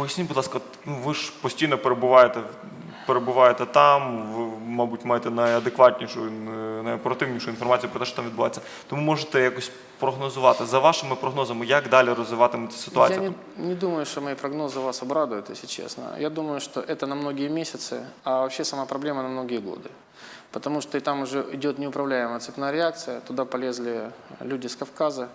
Поясніть, будь ласка, от, ну, ви ж постійно перебуваєте, перебуваєте там, ви, мабуть, маєте найадекватнішу, е, найоперативнішу інформацію про те, що там відбувається. Тому можете якось прогнозувати. За вашими прогнозами, як далі розвиватиметься Я ситуація? не, не думаю, что мои прогнозы вас обрадуют, если честно. Я думаю, что это на многие месяцы, а вообще сама проблема на многие годы. Потому что и там уже идет неуправляемая цепная реакция, туда полезли люди с Кавказа.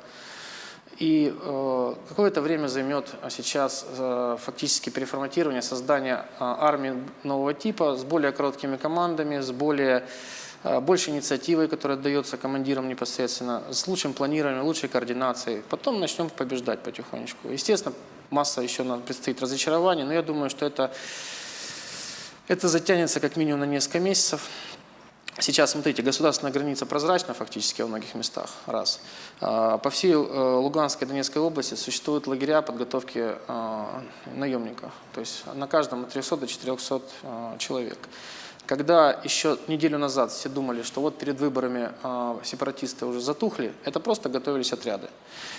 И э, какое-то время займет а, сейчас э, фактически переформатирование, создание э, армии нового типа с более короткими командами, с более э, большей инициативой, которая отдается командирам непосредственно, с лучшим планированием, лучшей координацией. Потом начнем побеждать потихонечку. Естественно, масса еще нам предстоит разочарований, но я думаю, что это, это затянется как минимум на несколько месяцев. Сейчас, смотрите, государственная граница прозрачна фактически во многих местах, раз. А, По всей э, Луганской и Донецкой области существуют лагеря подготовки э, наемников. То есть на каждом от 300 до 400 э, человек. Когда еще неделю назад все думали, что вот перед выборами э, сепаратисты уже затухли, это просто готовились отряды.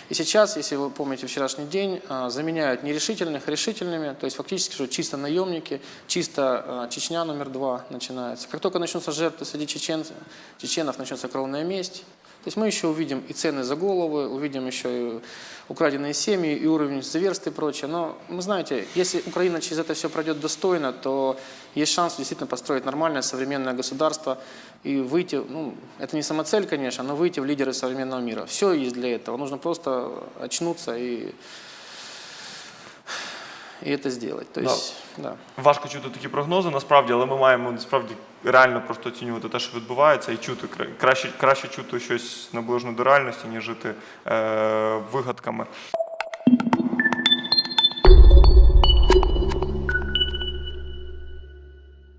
И сейчас, если вы помните вчерашний день, э, заменяют нерешительных решительными, то есть фактически что чисто наемники, чисто э, Чечня номер два начинается. Как только начнутся жертвы среди чеченцев, чеченов, начнется кровная месть. То есть мы еще увидим и цены за головы, увидим еще и украденные семьи, и уровень зверств и прочее. Но, вы знаете, если Украина через это все пройдет достойно, то есть шанс действительно построить нормальное современное государство и выйти, ну, это не самоцель, конечно, но выйти в лидеры современного мира. Все есть для этого. Нужно просто очнуться и, и це зробити. То Да. да. Важко чути такі прогнози, насправді, але ми маємо насправді реально просто оцінювати те, що відбувається, і чути краще, краще чути щось наближено до реальності, ніж жити е, вигадками.